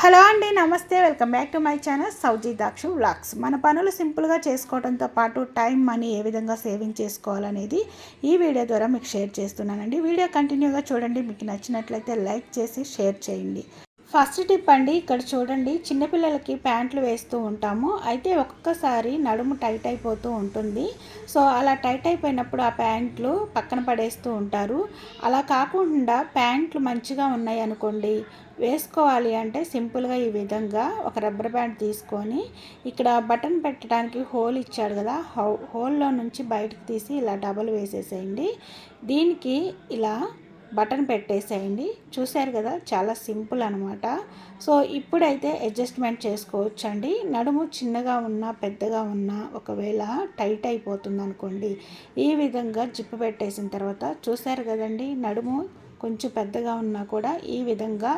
Hello అండి నమస్తే. Welcome back to my channel Sowji Daksha vlogs. మన పనులు సింపుల్గా చేసుకోవడంతో పాటు టైం మనీ ఏ విధంగా సేవింగ్ చేసుకోవాలనేది ఈ వీడియో ద్వారా మీకు షేర్ చేస్తున్నానండి. వీడియో కంటిన్యూగా చూడండి. మీకు నచ్చినట్లయితే లైక్ చేసి షేర్ చేయండి. ఫస్ట్ టిప్ అండి ఇక్కడ చూడండి. చిన్నపిల్లలకి ప్యాంట్లు వేస్తూ ఉంటాము. అయితే ఒక్కొక్కసారి నడుము టైట్ అయిపోతూ ఉంటుంది. సో అలా టైట్ అయిపోయినప్పుడు ఆ ప్యాంట్లు పక్కన పడేస్తూ ఉంటారు. అలా కాకుండా ప్యాంట్లు మంచిగా ఉన్నాయి అనుకోండి వేసుకోవాలి అంటే సింపుల్గా ఈ విధంగా ఒక రబ్బర్ బ్యాండ్ తీసుకొని ఇక్కడ బటన్ పెట్టడానికి హోల్ ఇచ్చాడు కదా హోల్లో నుంచి బయటకు తీసి ఇలా డబల్ వేసేసేయండి. దీనికి ఇలా బటన్ పెట్టేసేయండి. చూశారు కదా చాలా సింపుల్ అనమాట సో ఇప్పుడైతే అడ్జస్ట్మెంట్ చేసుకోవచ్చండి. నడుము చిన్నగా ఉన్నా పెద్దగా ఉన్నా ఒకవేళ టైట్ అయిపోతుంది అనుకోండి ఈ విధంగా జిప్పు పెట్టేసిన తర్వాత చూశారు కదండి నడుము కొంచెం పెద్దగా ఉన్నా కూడా ఈ విధంగా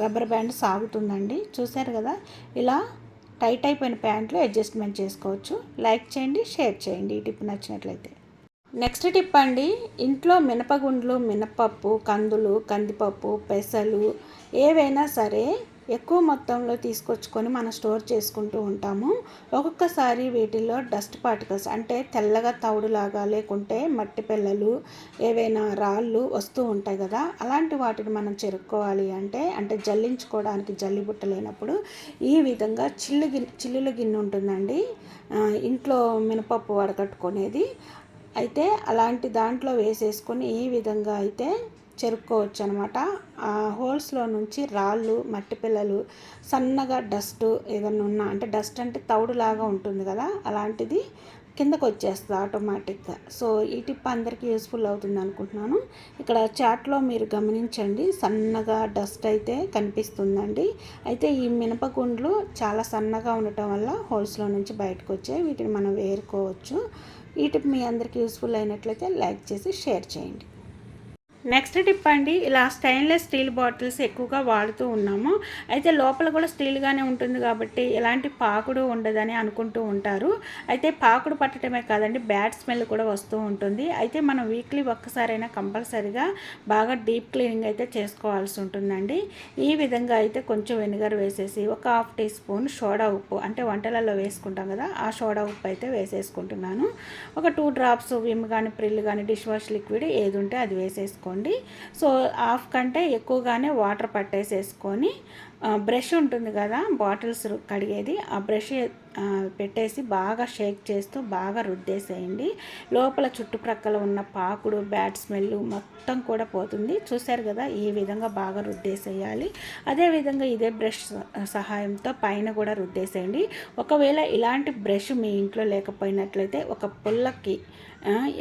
రబ్బర్ బ్యాండ్ సాగుతుందండి. చూశారు కదా? ఇలా టైట్ అయిపోయిన ప్యాంట్లు అడ్జస్ట్మెంట్ చేసుకోవచ్చు. లైక్ చేయండి షేర్ చేయండి ఈ టిప్ నచ్చినట్లయితే. నెక్స్ట్ టిప్ అండి ఇంట్లో మినపగుండ్లు మినపప్పు కందులు కందిపప్పు పెసలు ఏవైనా సరే ఎక్కువ మొత్తంలో తీసుకొచ్చుకొని మనం స్టోర్ చేసుకుంటూ ఉంటాము. ఒక్కొక్కసారి వీటిల్లో డస్ట్ పార్టికల్స్ అంటే తెల్లగా తౌడులాగా లేకుంటే మట్టి పిల్లలు ఏవైనా రాళ్ళు వస్తూ ఉంటాయి కదా అలాంటి వాటిని మనం చెరుక్కోవాలి అంటే అంటే జల్లించుకోవడానికి జల్లిబుట్ట లేనప్పుడు ఈ విధంగా చిల్లు గిన్నె చిల్లుల గిన్నె ఉంటుందండి. ఇంట్లో మినపప్పు వడకట్టుకునేది. అయితే అలాంటి దాంట్లో వేసేసుకొని ఈ విధంగా అయితే చెరుక్కోవచ్చు అనమాట ఆ హోల్స్లో నుంచి రాళ్ళు మట్టి పిల్లలు సన్నగా డస్ట్ ఏదన్నా ఉన్నా అంటే డస్ట్ అంటే తౌడులాగా ఉంటుంది కదా అలాంటిది కిందకు వచ్చేస్తుంది ఆటోమేటిక్గా. సో ఈ టిప్ అందరికీ యూస్ఫుల్ అవుతుంది అనుకుంటున్నాను. ఇక్కడ చాట్లో మీరు గమనించండి సన్నగా డస్ట్ అయితే కనిపిస్తుందండి. అయితే ఈ మినపగుండ్లు చాలా సన్నగా ఉండటం వల్ల హోల్స్లో నుంచి బయటకు వచ్చాయి వీటిని మనం వేరుకోవచ్చు ఈ టిప్ మీ అందరికీ యూస్ఫుల్ అయినట్లయితే లైక్ చేసి షేర్ చేయండి. నెక్స్ట్ టిప్ అండి ఇలా స్టెయిన్లెస్ స్టీల్ బాటిల్స్ ఎక్కువగా వాడుతూ ఉన్నాము. అయితే లోపల కూడా స్టీల్గానే ఉంటుంది కాబట్టి ఎలాంటి పాకుడు ఉండదని అనుకుంటూ ఉంటారు. అయితే పాకుడు పట్టడమే కాదండి బ్యాడ్ స్మెల్ కూడా వస్తూ ఉంటుంది. అయితే మనం వీక్లీ ఒక్కసారైనా కంపల్సరీగా బాగా డీప్ క్లీనింగ్ అయితే చేసుకోవాల్సి ఉంటుందండి. ఈ విధంగా అయితే కొంచెం వెనిగర్ వేసేసి ఒక హాఫ్ టీ స్పూన్ సోడా ఉప్పు అంటే వంటలలో వేసుకుంటాం కదా ఆ సోడా ఉప్పు అయితే వేసేసుకుంటున్నాను. ఒక టూ డ్రాప్స్ విమ్ కానీ ప్రిల్ కానీ డిష్ వాష్ లిక్విడ్ ఏది ఉంటే అది వేసేసుకోండి. చేసుకోండి సో హాఫ్ కంటే ఎక్కువగానే వాటర్ పట్టేసేసుకొని బ్రష్ ఉంటుంది కదా బాటిల్స్ కడిగేది. ఆ బ్రష్ పెట్టేసి బాగా షేక్ చేస్తూ బాగా రుద్దేసేయండి. లోపల చుట్టుప్రక్కల ఉన్న పాకుడు బ్యాడ్ స్మెల్ మొత్తం కూడా పోతుంది. చూశారు కదా ఈ విధంగా బాగా రుద్దేసేయాలి. అదేవిధంగా ఇదే బ్రష్ సహాయంతో పైన కూడా రుద్దేసేయండి. ఒకవేళ ఇలాంటి బ్రష్ మీ ఇంట్లో లేకపోయినట్లయితే ఒక పుల్లకి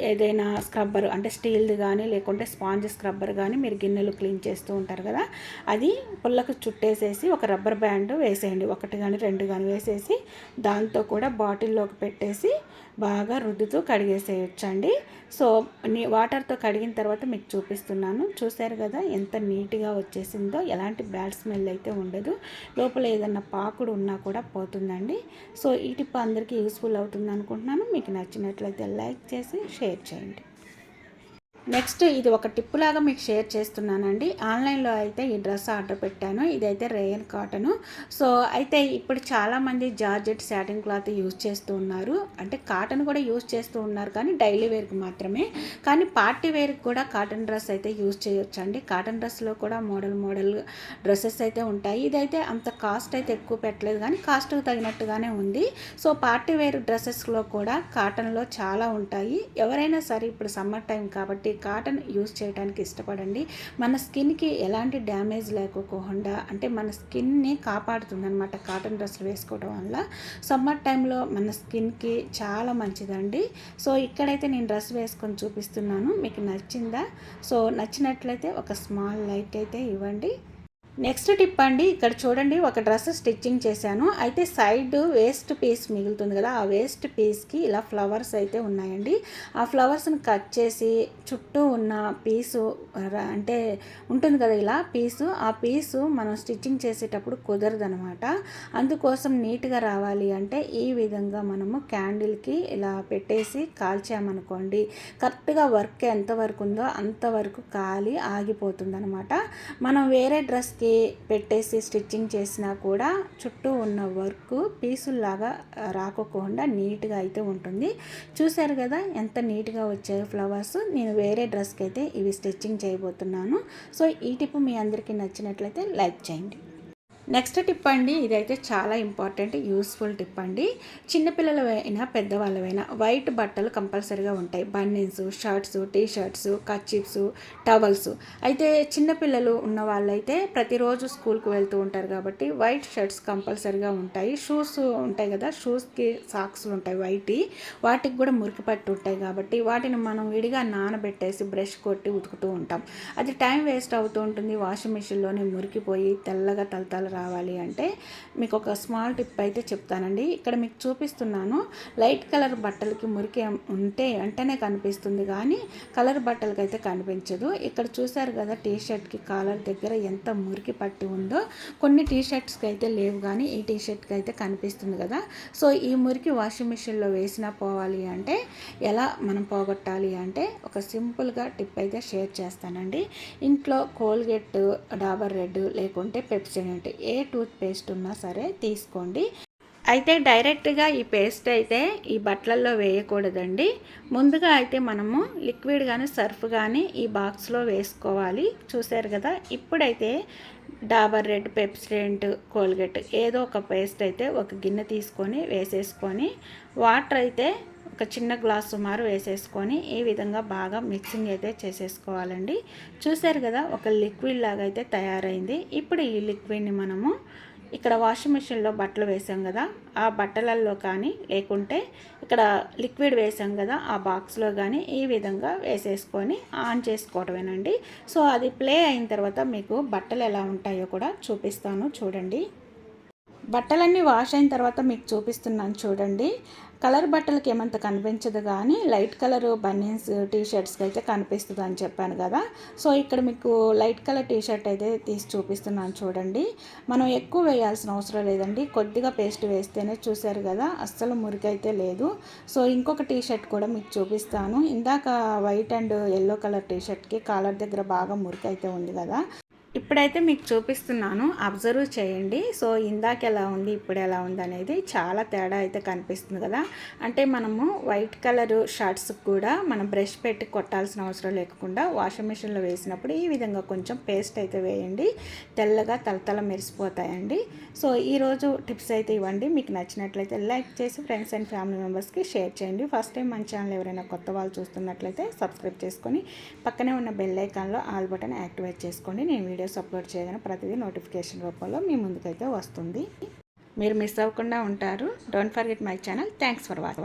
ఏదైనా స్క్రబ్బర్ అంటే స్టీల్ది కానీ లేకుంటే స్పాంజ్ స్క్రబ్బర్ కానీ మీరు గిన్నెలు క్లీన్ చేస్తూ ఉంటారు కదా. అది పుల్లకు చుట్టేసేసి ఒక రబ్బర్ బ్యాండ్ వేసేయండి. ఒకటి కానీ రెండు కానీ వేసేసి దాంతో కూడా బాటిల్లోకి పెట్టేసి బాగా రుద్దుతూ కడిగేసేయచ్చండి. సో నీ వాటర్తో కడిగిన తర్వాత మీకు చూపిస్తున్నాను. చూశారు కదా ఎంత నీట్గా వచ్చేసిందో. ఎలాంటి బ్యాడ్ స్మెల్ అయితే ఉండదు. లోపల ఏదన్నా పాకుడు ఉన్నా కూడా పోతుందండి. సో ఈ టిప్ అందరికీ యూస్ఫుల్ అవుతుంది అనుకుంటున్నాను. మీకు నచ్చినట్లయితే లైక్ చేసి షేర్ చేయండి నెక్స్ట్ ఇది ఒక టిప్ లాగా మీకు షేర్ చేస్తున్నానండి. ఆన్లైన్లో అయితే ఈ డ్రెస్ ఆర్డర్ పెట్టాను. ఇదైతే రేయన్ కాటను. సో అయితే ఇప్పుడు చాలామంది జార్జెట్ శాటిన్ క్లాత్ యూజ్ చేస్తూ ఉన్నారు. అంటే కాటన్ కూడా యూజ్ చేస్తూ ఉన్నారు కానీ డైలీ వేర్కి మాత్రమే. కానీ పార్టీ వేర్కి కూడా కాటన్ డ్రెస్ అయితే యూజ్ చేయొచ్చు అండి కాటన్ డ్రెస్లో కూడా మోడల్ మోడల్ డ్రెస్సెస్ అయితే ఉంటాయి. ఇదైతే అంత కాస్ట్ అయితే ఎక్కువ పెట్టలేదు కానీ కాస్ట్కి తగినట్టుగానే ఉంది. సో పార్టీ వేర్ డ్రెస్సెస్లో కూడా కాటన్లో చాలా ఉంటాయి. ఎవరైనా సరే ఇప్పుడు సమ్మర్ టైం కాబట్టి కాటన్ యూస్ చేయడానికి ఇష్టపడండి. మన స్కిన్కి ఎలాంటి డ్యామేజ్ లేకోకుండా అంటే మన స్కిన్ని కాపాడుతుంది అనమాట కాటన్ డ్రెస్సులు వేసుకోవడం వల్ల. సమ్మర్ టైంలో మన స్కిన్కి చాలా మంచిదండి. సో ఇక్కడైతే నేను డ్రెస్ వేసుకొని చూపిస్తున్నాను. మీకు నచ్చిందా? సో నచ్చినట్లయితే ఒక స్మాల్ లైక్ అయితే ఇవ్వండి. నెక్స్ట్ టిప్ అండి ఇక్కడ చూడండి ఒక డ్రెస్ స్టిచ్చింగ్ చేశాను. అయితే సైడ్ వేస్ట్ పీస్ మిగులుతుంది కదా ఆ వేస్ట్ పీస్కి ఇలా ఫ్లవర్స్ అయితే ఉన్నాయండి. ఆ ఫ్లవర్స్ని కట్ చేసి చుట్టూ ఉన్న పీసు అంటే ఉంటుంది కదా ఇలా పీసు ఆ పీసు మనం స్టిచ్చింగ్ చేసేటప్పుడు కుదరదు అనమాట అందుకోసం నీట్గా రావాలి అంటే ఈ విధంగా మనము క్యాండిల్కి ఇలా పెట్టేసి కాల్చామనుకోండి కరెక్ట్గా వర్క్ ఎంతవరకు ఉందో అంతవరకు కాలి ఆగిపోతుంది అనమాట మనం వేరే డ్రెస్ డ్రెస్కి పెట్టేసి స్టిచ్చింగ్ చేసినా కూడా చుట్టూ ఉన్న వర్క్ పీసుల్లాగా రాకోకుండా నీట్గా అయితే ఉంటుంది. చూశారు కదా ఎంత నీట్గా వచ్చాయో ఫ్లవర్స్. నేను వేరే డ్రెస్కి అయితే ఇవి స్టిచ్చింగ్ చేయబోతున్నాను. సో ఈ టిప్ మీ అందరికీ నచ్చినట్లయితే లైక్ చేయండి. నెక్స్ట్ టిప్ అండి ఇదైతే చాలా ఇంపార్టెంట్ యూస్ఫుల్ టిప్ అండి. చిన్నపిల్లలైనా పెద్దవాళ్ళవైనా వైట్ బట్టలు కంపల్సరీగా ఉంటాయి. Banians shirts T shirts kerchiefs towels. అయితే చిన్నపిల్లలు ఉన్న వాళ్ళైతే ప్రతిరోజు స్కూల్కి వెళ్తూ ఉంటారు కాబట్టి వైట్ షర్ట్స్ కంపల్సరీగా ఉంటాయి. షూస్ ఉంటాయి కదా షూస్కి సాక్స్లు ఉంటాయి వైట్. వాటికి కూడా మురికి పట్టి ఉంటాయి కాబట్టి వాటిని మనం విడిగా నానబెట్టేసి బ్రష్ కొట్టి ఉతుకుతూ ఉంటాం. అది టైం వేస్ట్ అవుతూ ఉంటుంది వాషింగ్ మిషన్లోనే మురికిపోయి తెల్లగా తలతల రావాలి అంటే మీకు ఒక స్మాల్ టిప్ అయితే చెప్తానండి. ఇక్కడ మీకు చూపిస్తున్నాను లైట్ కలర్ బట్టలకి మురికి ఉంటే వెంటనే కనిపిస్తుంది కానీ కలర్ బట్టలకి అయితే కనిపించదు. ఇక్కడ చూసారు కదా టీ షర్ట్కి కాలర్ దగ్గర ఎంత మురికి పట్టి ఉందో. కొన్ని టీ షర్ట్స్కి అయితే లేవు కానీ ఈ టీ షర్ట్కి అయితే కనిపిస్తుంది కదా. సో ఈ మురికి వాషింగ్ మిషన్లో వేసినా పోవాలి అంటే ఎలా మనం పోగొట్టాలి అంటే ఒక సింపుల్గా టిప్ అయితే షేర్ చేస్తానండి. ఇంట్లో కోల్గేట్ డాబర్ రెడ్ లేకుంటే పెప్సిడెంట్ ఏ టూత్ పేస్ట్ ఉన్నా సరే తీసుకోండి. అయితే డైరెక్ట్గా ఈ పేస్ట్ అయితే ఈ బట్టలల్లో వేయకూడదండి. ముందుగా అయితే మనము లిక్విడ్ కానీ సర్ఫ్ కానీ ఈ బాక్స్లో వేసుకోవాలి. చూసారు కదా ఇప్పుడైతే డాబర్ రెడ్ పెప్సిడెంట్ కోల్గేట్ ఏదో ఒక పేస్ట్ అయితే ఒక గిన్నె తీసుకొని వేసేసుకొని వాటర్ అయితే ఒక చిన్న గ్లాస్ సుమారు వేసేసుకొని ఈ విధంగా బాగా మిక్సింగ్ అయితే చేసేసుకోవాలండి. చూశారు కదా ఒక లిక్విడ్ లాగా అయితే తయారైంది. ఇప్పుడు ఈ లిక్విడ్ని మనము ఇక్కడ వాషింగ్ మిషన్లో బట్టలు వేసాం కదా ఆ బట్టలల్లో కానీ లేకుంటే ఇక్కడ లిక్విడ్ వేసాం కదా ఆ బాక్స్లో కానీ ఈ విధంగా వేసేసుకొని ఆన్ చేసుకోవటమేనండి. సో అది ప్లే అయిన తర్వాత మీకు బట్టలు ఎలా ఉంటాయో కూడా చూపిస్తాను చూడండి. బట్టలన్నీ వాష్ అయిన తర్వాత మీకు చూపిస్తున్నాను చూడండి. కలర్ బట్టలకి ఏమంత కనిపించదు కానీ లైట్ కలర్ బనీన్స్ టీ షర్ట్స్కి అయితే కనిపిస్తుంది అని చెప్పాను కదా. సో ఇక్కడ మీకు లైట్ కలర్ టీ షర్ట్ అయితే తీసి చూపిస్తున్నాను చూడండి. మనం ఎక్కువ వేయాల్సిన అవసరం లేదండి. కొద్దిగా పేస్ట్ వేస్తేనే చూశారు కదా అస్సలు మురికైతే లేదు. సో ఇంకొక టీ షర్ట్ కూడా మీకు చూపిస్తాను. ఇందాక white and yellow colour T షర్ట్కి collar దగ్గర బాగా మురికైతే ఉంది కదా. ఇప్పుడైతే మీకు చూపిస్తున్నాను. అబ్జర్వ్ చేయండి. సో ఇందాక ఎలా ఉంది ఇప్పుడు ఎలా ఉంది అనేది చాలా తేడా అయితే కనిపిస్తుంది కదా. అంటే మనము వైట్ కలర్ షర్ట్స్ కూడా మనం బ్రష్ పెట్టి కొట్టాల్సిన అవసరం లేకుండా వాషింగ్ మిషన్లో వేసినప్పుడు ఈ విధంగా కొంచెం పేస్ట్ అయితే వేయండి. తెల్లగా తలతల మెరిసిపోతాయండి. సో ఈరోజు టిప్స్ అయితే ఇవ్వండి. మీకు నచ్చినట్లయితే లైక్ చేసి ఫ్రెండ్స్ అండ్ ఫ్యామిలీ మెంబర్స్కి షేర్ చేయండి. ఫస్ట్ టైం మన ఛానల్ ఎవరైనా కొత్త వాళ్ళు చూస్తున్నట్లయితే సబ్స్క్రైబ్ చేసుకొని పక్కనే ఉన్న బెల్ ఐకాన్లో ఆల్ బటన్ యాక్టివేట్ చేసుకోండి. నేను వీడియో వీడియోస్ అప్లోడ్ చేయగానే ప్రతిదీ నోటిఫికేషన్ రూపంలో మీ ముందుకైతే వస్తుంది. మీరు మిస్ అవ్వకుండా ఉంటారు. Don't forget my channel thanks for watching